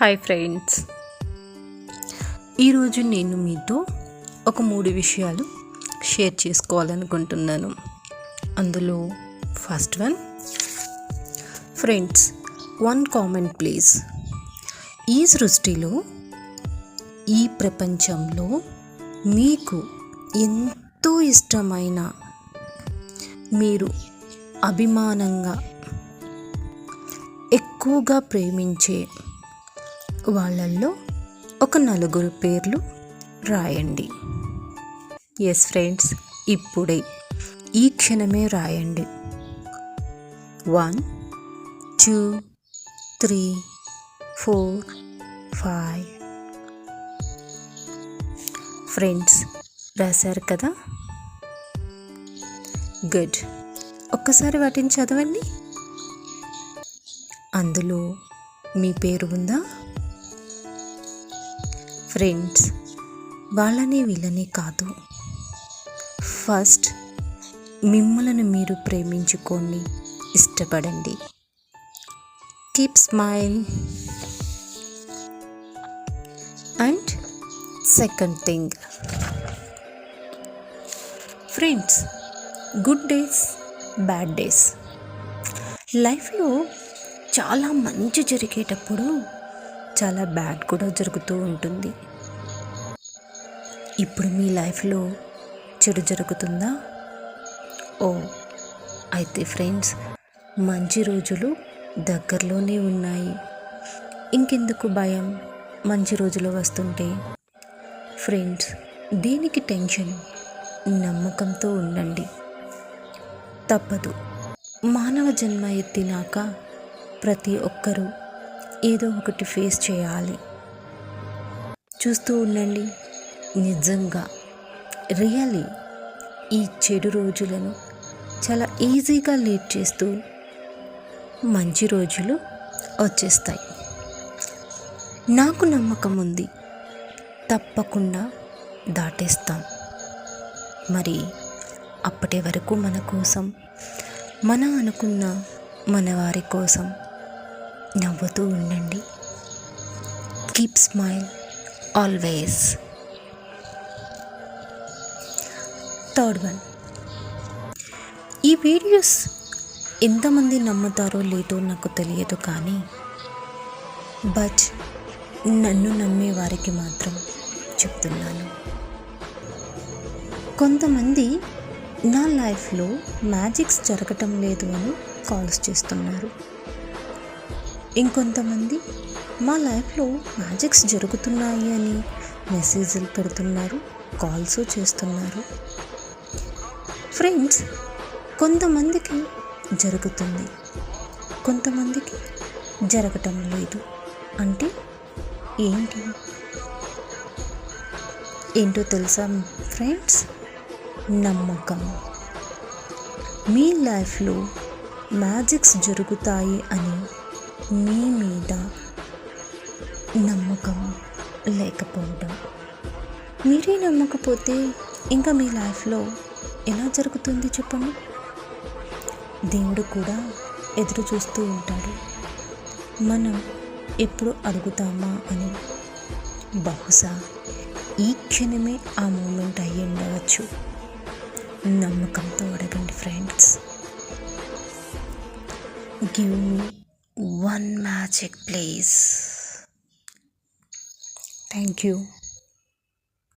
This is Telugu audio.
Hi friends. ఈరోజు నేను మీతో ఒక మూడు విషయాలు షేర్ చేసుకోవాలనుకుంటున్నాను. అందులో first one friends one comment please. ఈ సృష్టిలో ఈ ప్రపంచంలో మీకు ఎంతో ఇష్టమైన మీరు అభిమానంగా ఎక్కువగా ప్రేమించే వాళ్ళల్లో ఒక నలుగురు పేర్లు రాయండి. ఎస్ ఫ్రెండ్స్ ఇప్పుడే ఈ క్షణమే రాయండి. One two three four five friends రాశారు కదా? గుడ్ ఒక్కసారి వాటిని చదవండి. అందులో మీ పేరు ఉందా? ఫ్రెండ్స్ వాళ్ళని వీళ్ళని కాదు. ఫస్ట్ మిమ్మలను మీరు ప్రేమించుకోండి ఇష్టపడండి. Keep smile and second thing friends good days bad days లైఫ్లో చాలా మంచి జరిగేటప్పుడు చాలా బ్యాడ్ కూడా జరుగుతూ ఉంటుంది. ఇప్పుడు మీ లైఫ్లో చెడు జరుగుతుందా? ఓ అయితే ఫ్రెండ్స్ మంచి రోజులు దగ్గరలోనే ఉన్నాయి. ఇంకెందుకు భయం? మంచి రోజులు వస్తుంటే. ఫ్రెండ్స్ దీనికి టెన్షన్ నమ్మకంతో ఉండండి. తప్పదు. మానవ జన్మ ఎత్తినాక ప్రతి ఒక్కరూ ఏదో ఒకటి ఫేస్ చేయాలి. చూస్తూ ఉండండి. నిజంగా రియలీ ఈ చెడు రోజులను చాలా ఈజీగా లీడ్ చేస్తూ మంచి రోజులు వచ్చేస్తాయి. నాకు నమ్మకం ఉంది. తప్పకుండా దాటేస్తాం. మరి అప్పటి వరకు మన కోసం మనం అనుకున్న మన వారి కోసం నవ్వుతూ ఉండండి. Keep smile always third one ఈ వీడియోస్ ఎంతమంది నమ్ముతారో లేదో నాకు తెలియదు కానీ బట్ నన్ను నమ్మే వారికి మాత్రం చెప్తున్నాను. కొంతమంది నా లైఫ్లో మ్యాజిక్స్ జరగటం లేదు అని కాల్స్ చేస్తున్నారు. ఇంకొంతమంది మా లైఫ్లో మ్యాజిక్స్ జరుగుతున్నాయి అని మెసేజ్లు పెడుతున్నారు కాల్స్ చేస్తున్నారు. ఫ్రెండ్స్ కొంతమందికి జరుగుతుంది కొంతమందికి జరగటం లేదు. అంటే ఏంటి? ఏంటో తెలుసా ఫ్రెండ్స్? నమ్మకం. మీ లైఫ్లో మ్యాజిక్స్ జరుగుతాయి అని మీ మీద నమ్మకం లేకపోవడం. మీరే నమ్మకపోతే ఇంకా మీ లైఫ్లో ఎలా జరుగుతుంది చెప్పండి? దేవుడు కూడా ఎదురు చూస్తూ ఉంటాడు. మనం ఎప్పుడు అడుగుతామా అని. బహుశా ఈ క్షణమే ఆ మూమెంట్ అయ్యి ఉండవచ్చు. నమ్మకంతో అడగండి friends. Give me one magic please thank you